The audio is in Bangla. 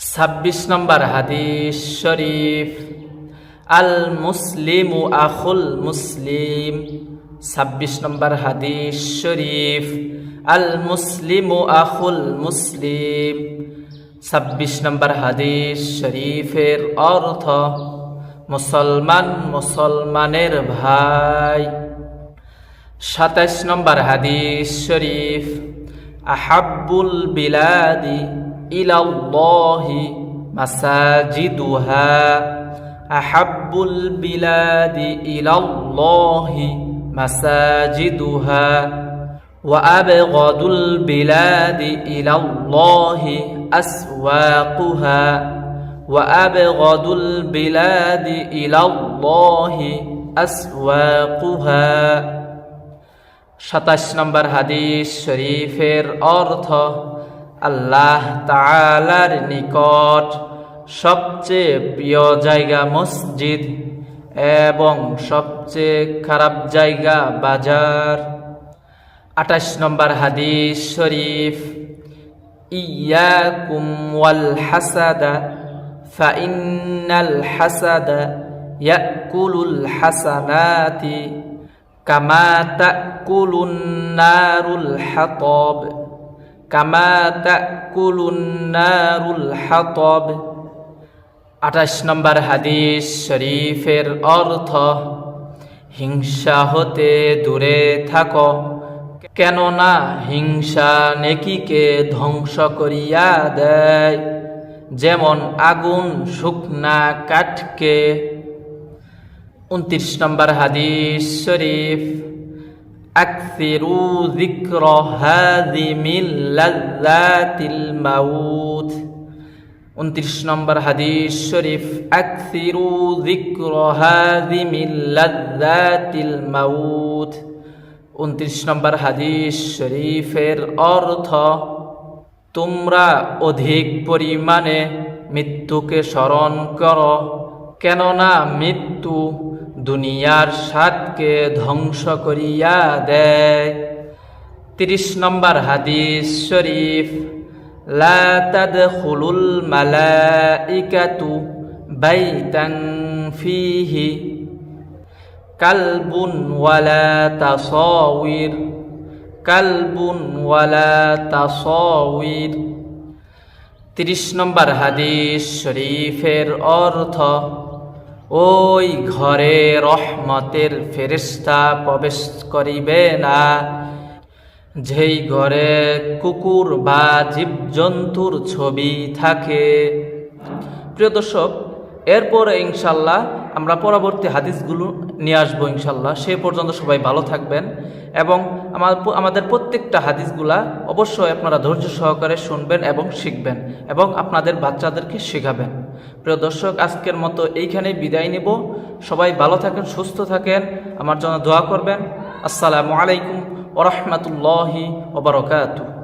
ছাব্বিশ নম্বর হাদিস শরীফ আল মুসলিম ও আখুল মুসলিম, ছাব্বিশ নম্বর হাদিস শরীফ আল মুসলিম ও আখুল মুসলিম, ছাব্বিশ নম্বর হাদিস শরীফের অর্থ, মুসলমান মুসলমানের ভাই। সাতাইশ নম্বর হাদিস শরীফ, আহাব্বুল বিলাদি ইলাল্লাহি মাসাজিদুহা আহাব্বুল বিলাদি ইলাল্লাহি মাসাজিদুহা وأبغض البلاد إلى الله أسواقها وأبغض البلاد إلى الله أسواقها সাতাশ নম্বর হাদিস শরীফের অর্থ আল্লাহ তালার নিকট সবচেয়ে প্রিয় জায়গা মসজিদ এবং সবচেয়ে খারাপ জায়গা বাজার। আঠাশ নম্বর হাদিস শরীফ, ইয়াকুম ওয়াল হাসাদা, ফাইন্নাল হাসাদা ইয়াকুলুল হাসানাতি কামা তাকুলুন হাতব। আঠাশ নম্বর হাদিস শরীফের অর্থ, হিংসা হতে দূরে থাকো, কেননা হিংসা নেকিকে ধ্বংস করিয়া দেয়, যেমন আগুন শুকনা কাঠকে। উনত্রিশ নম্বর হাদিস শরীফ أكثروا ذكر هادم لذات الموت উনত্রিশ নম্বর হাদিস শরীফ আকসিরু যিক্র হাদিমিল লাযাতিল মাউত উনত্রিশ নম্বর হাদিস শরীফের অর্থ তোমরা অধিক পরিমাণে মৃত্যুকে স্মরণ করো কেননা মৃত্যু দুনিয়ার স্বাদকে ধ্বংস করিয়া দেয়। তিরিশ নম্বর হাদিস শরীফ, লা তাদখুলুল মালাইকাতু বাইতান ফিহি কালবুন ওয়ালা তাসাউইর কালবুন ওয়ালা তাসাউইর তিরিশ নম্বর হাদিস শরীফের অর্থ ওই ঘরে রহমতের ফেরিস্তা প্রবেশ করিবে না। যেই ঘরে কুকুর বা জীবজন্তুর ছবি থাকে। প্রিয় দর্শক, এরপরে ইনশাল্লাহ আমরা পরবর্তী হাদিসগুলো নিয়ে আসব ইনশাল্লাহ। সে পর্যন্ত সবাই ভালো থাকবেন এবং আমাদের প্রত্যেকটা হাদিসগুলা অবশ্যই আপনারা ধৈর্য সহকারে শুনবেন এবং শিখবেন এবং আপনাদের বাচ্চাদেরকে শেখাবেন। প্রিয় দর্শক, আজকের মতো এইখানেই বিদায় নেব। সবাই ভালো থাকেন, সুস্থ থাকেন। আমার জন্য দোয়া করবেন। আসসালামু আলাইকুম ওরহমতুল্লাহি ওবরকাতু